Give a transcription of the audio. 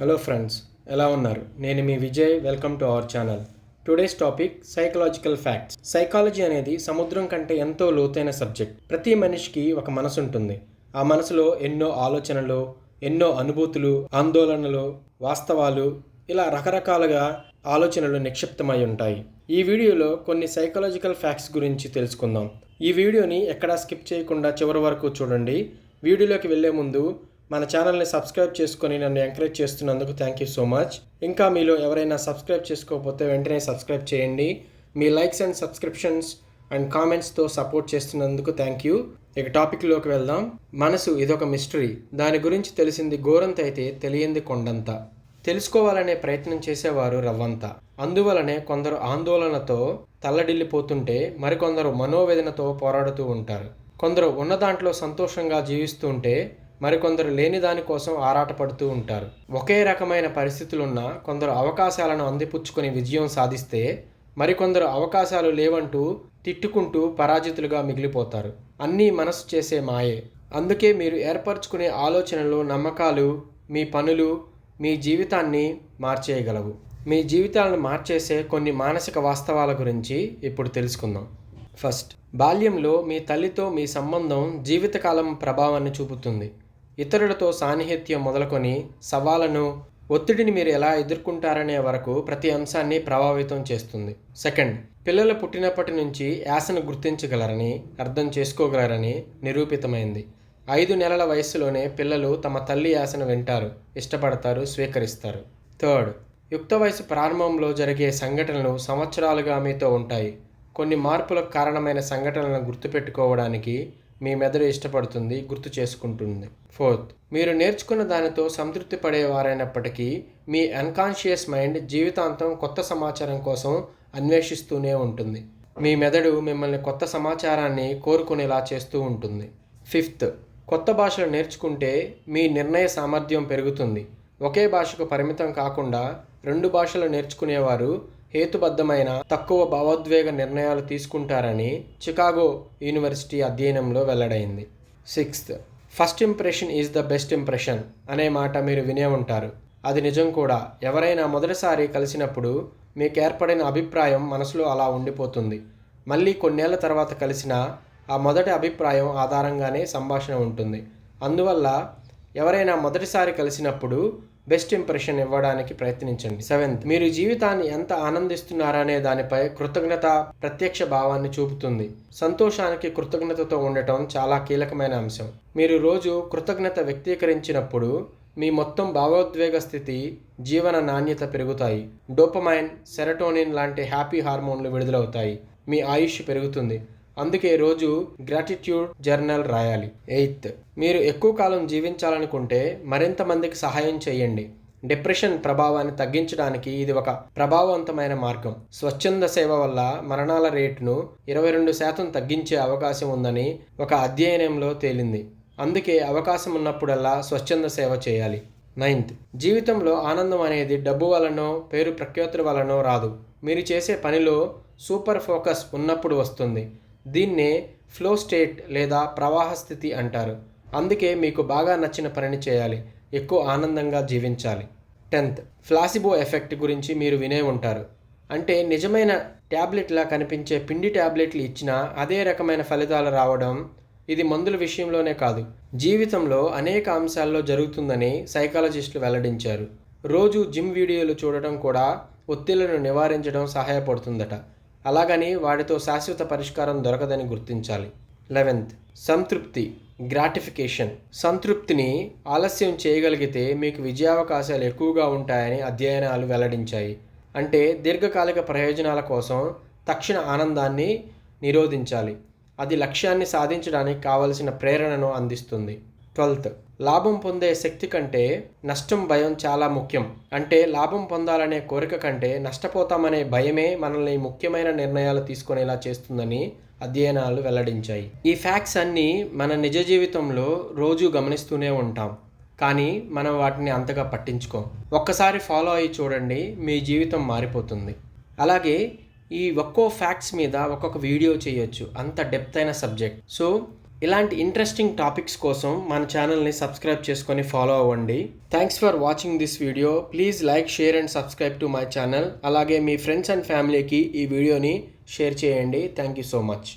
Hello friends ఎలా ఉన్నారు? నేను మీ Vijay welcome to our channel today's topic psychological facts psychology అనేది సముద్రం కంటే ఎంతో లోతైన సబ్జెక్ట్ ప్రతి మనిషికి ఒక మనసు ఉంటుంది. ఆ మనసులో ఎన్నో ఆలోచనలు ఎన్నో అనుభూతులు ఆందోళనలు వాస్తవాలు ఇలా రకరకాలుగా ఆలోచనలు నిక్షిప్తమై ఉంటాయి. ఈ వీడియోలో కొన్ని సైకలాజికల్ ఫ్యాక్ట్స్ గురించి తెలుసుకుందాం. ఈ వీడియోని ఎక్కడా స్కిప్ చేయకుండా చివరి వరకు చూడండి. వీడియోలోకి వెళ్ళే ముందు మన ఛానల్ని సబ్స్క్రైబ్ చేసుకొని నన్ను ఎంకరేజ్ చేస్తున్నందుకు థ్యాంక్ యూ సో మచ్ ఇంకా మీలో ఎవరైనా సబ్స్క్రైబ్ చేసుకోకపోతే వెంటనే సబ్స్క్రైబ్ చేయండి. మీ లైక్స్ అండ్ సబ్స్క్రిప్షన్స్ అండ్ కామెంట్స్తో సపోర్ట్ చేస్తున్నందుకు థ్యాంక్ యూ ఇక టాపిక్లోకి వెళ్దాం. మనసు ఇదొక మిస్టరీ దాని గురించి తెలిసింది గోరంత అయితే తెలియంది కొండంత. తెలుసుకోవాలనే ప్రయత్నం చేసేవారు రవ్వంత. అందువలనే కొందరు ఆందోళనతో తల్లడిల్లిపోతుంటే మరికొందరు మనోవేదనతో పోరాడుతూ ఉంటారు. కొందరు ఉన్న దాంట్లో సంతోషంగా జీవిస్తుంటే మరికొందరు లేని దానికోసం ఆరాటపడుతూ ఉంటారు. ఒకే రకమైన పరిస్థితులున్న కొందరు అవకాశాలను అందిపుచ్చుకొని విజయం సాధిస్తే మరికొందరు అవకాశాలు లేవంటూ తిట్టుకుంటూ పరాజితులుగా మిగిలిపోతారు. అన్నీ మనసు చేసే మాయే. అందుకే మీరు ఏర్పరచుకునే ఆలోచనలు నమ్మకాలు మీ పనులు మీ జీవితాన్ని మార్చేయగలవు. మీ జీవితాలను మార్చేసే కొన్ని మానసిక వాస్తవాల గురించి ఇప్పుడు తెలుసుకుందాం. ఫస్ట్ బాల్యంలో మీ తల్లితో మీ సంబంధం జీవితకాలం ప్రభావాన్ని చూపుతుంది. ఇతరులతో సాన్నిహిత్యం మొదలుకొని సవాళ్ళను ఒత్తిడిని మీరు ఎలా ఎదుర్కొంటారనే వరకు ప్రతి అంశాన్ని ప్రభావితం చేస్తుంది. సెకండ్ పిల్లలు పుట్టినప్పటి నుంచి యాసను గుర్తించగలరని అర్థం చేసుకోగలరని నిరూపితమైంది. ఐదు నెలల వయస్సులోనే పిల్లలు తమ తల్లి యాసను వింటారు ఇష్టపడతారు స్వీకరిస్తారు. థర్డ్ యుక్త వయసు ప్రారంభంలో జరిగే సంఘటనలు సంవత్సరాలుగా మీతో ఉంటాయి. కొన్ని మార్పులకు కారణమైన సంఘటనలను గుర్తుపెట్టుకోవడానికి మీ మెదడు ఇష్టపడుతుంది గుర్తు చేసుకుంటుంది. ఫోర్త్ మీరు నేర్చుకున్న దానితో సంతృప్తి పడేవారైనప్పటికీ మీ అన్కాన్షియస్ మైండ్ జీవితాంతం కొత్త సమాచారం కోసం అన్వేషిస్తూనే ఉంటుంది. మీ మెదడు మిమ్మల్ని కొత్త సమాచారాన్ని కోరుకునేలా చేస్తూ ఉంటుంది. ఫిఫ్త్ కొత్త భాషలు నేర్చుకుంటే మీ నిర్ణయ సామర్థ్యం పెరుగుతుంది. ఒకే భాషకు పరిమితం కాకుండా రెండు భాషలు నేర్చుకునేవారు హేతుబద్ధమైన తక్కువ భావోద్వేగ నిర్ణయాలు తీసుకుంటారని చికాగో యూనివర్సిటీ అధ్యయనంలో వెల్లడైంది. Sixth first impression is the best impression అనే మాట మీరు వినే ఉంటారు. అది నిజం కూడా. ఎవరైనా మొదటిసారి కలిసినప్పుడు మీకు ఏర్పడిన అభిప్రాయం మనసులో అలా ఉండిపోతుంది. మళ్ళీ కొన్నేళ్ళ తర్వాత కలిసిన ఆ మొదటి అభిప్రాయం ఆధారంగానే సంభాషణ ఉంటుంది. అందువల్ల ఎవరైనా మొదటిసారి కలిసినప్పుడు బెస్ట్ ఇంప్రెషన్ ఇవ్వడానికి ప్రయత్నించండి. సెవెంత్ మీరు జీవితాన్ని ఎంత ఆనందిస్తున్నారనే దానిపై కృతజ్ఞత ప్రత్యక్ష భావాన్ని చూపుతుంది. సంతోషానికి కృతజ్ఞతతో ఉండటం చాలా కీలకమైన అంశం. మీరు రోజు కృతజ్ఞత వ్యక్తీకరించినప్పుడు మీ మొత్తం భావోద్వేగ స్థితి జీవన నాణ్యత పెరుగుతాయి. డోపమైన్ సెరటోనిన్ లాంటి హ్యాపీ హార్మోన్లు విడుదలవుతాయి. మీ ఆయుష్ పెరుగుతుంది. అందుకే రోజు గ్రాటిట్యూడ్ జర్నల్ రాయాలి. ఎయిత్. మీరు ఎక్కువ కాలం జీవించాలనుకుంటే మరింత మందికి సహాయం చేయండి. డిప్రెషన్ ప్రభావాన్ని తగ్గించడానికి ఇది ఒక ప్రభావవంతమైన మార్గం. స్వచ్ఛంద సేవ వల్ల మరణాల రేటును ఇరవై రెండు శాతం తగ్గించే అవకాశం ఉందని ఒక అధ్యయనంలో తేలింది. అందుకే అవకాశం ఉన్నప్పుడల్లా స్వచ్ఛంద సేవ చేయాలి. నైన్త్. జీవితంలో ఆనందం అనేది డబ్బు వలనో పేరు ప్రఖ్యాతుల వలనో రాదు. మీరు చేసే పనిలో సూపర్ ఫోకస్ ఉన్నప్పుడు వస్తుంది. దీన్నే ఫ్లో స్టేట్ లేదా ప్రవాహ స్థితి అంటారు. అందుకే మీకు బాగా నచ్చిన పనిని చేయాలి. ఎక్కువ ఆనందంగా జీవించాలి. టెన్త్ ఫ్లాసిబో ఎఫెక్ట్ గురించి మీరు వినే ఉంటారు. అంటే నిజమైన ట్యాబ్లెట్లా కనిపించే పిండి ట్యాబ్లెట్లు ఇచ్చినా అదే రకమైన ఫలితాలు రావడం ఇది మందుల విషయంలోనే కాదు. జీవితంలో అనేక అంశాల్లో జరుగుతుందని సైకాలజిస్టులు వెల్లడించారు. రోజు జిమ్ వీడియోలు చూడటం కూడా ఒత్తిళ్ళను నివారించడం సహాయపడుతుందట. అలాగని వాటితో శాశ్వత పరిష్కారం దొరకదని గుర్తించాలి. లెవెన్త్ సంతృప్తి గ్రాటిఫికేషన్. సంతృప్తిని ఆలస్యం చేయగలిగితే మీకు విజయావకాశాలు ఎక్కువగా ఉంటాయని అధ్యయనాలు వెల్లడించాయి. అంటే దీర్ఘకాలిక ప్రయోజనాల కోసం తక్షణ ఆనందాన్ని నిరోధించాలి. అది లక్ష్యాన్ని సాధించడానికి కావలసిన ప్రేరణను అందిస్తుంది. ట్వెల్త్. లాభం పొందే శక్తి కంటే నష్టం భయం చాలా ముఖ్యం. అంటే లాభం పొందాలనే కోరిక కంటే నష్టపోతామనే భయమే మనల్ని ముఖ్యమైన నిర్ణయాలు తీసుకునేలా చేస్తుందని అధ్యయనాలు వెల్లడించాయి. ఈ ఫ్యాక్ట్స్ అన్నీ మన నిజ జీవితంలో రోజు గమనిస్తూనే ఉంటాం. కానీ మనం వాటిని అంతగా పట్టించుకోం. ఒక్కసారి ఫాలో అయ్యి చూడండి మీ జీవితం మారిపోతుంది. అలాగే ఈ ఒక్కో ఫ్యాక్ట్స్ మీద ఒక్కొక్క వీడియో చేయొచ్చు. అంత డెప్త్ అయిన సబ్జెక్ట్. సో ఇలాంటి ఇంట్రెస్టింగ్ టాపిక్స్ కోసం మన ఛానల్ని సబ్స్క్రైబ్ చేసుకొని ఫాలో అవ్వండి. Thanks for watching this video please like share and subscribe to my channel అలాగే మీ ఫ్రెండ్స్ అండ్ ఫ్యామిలీకి ఈ వీడియోని షేర్ చేయండి. Thank you so much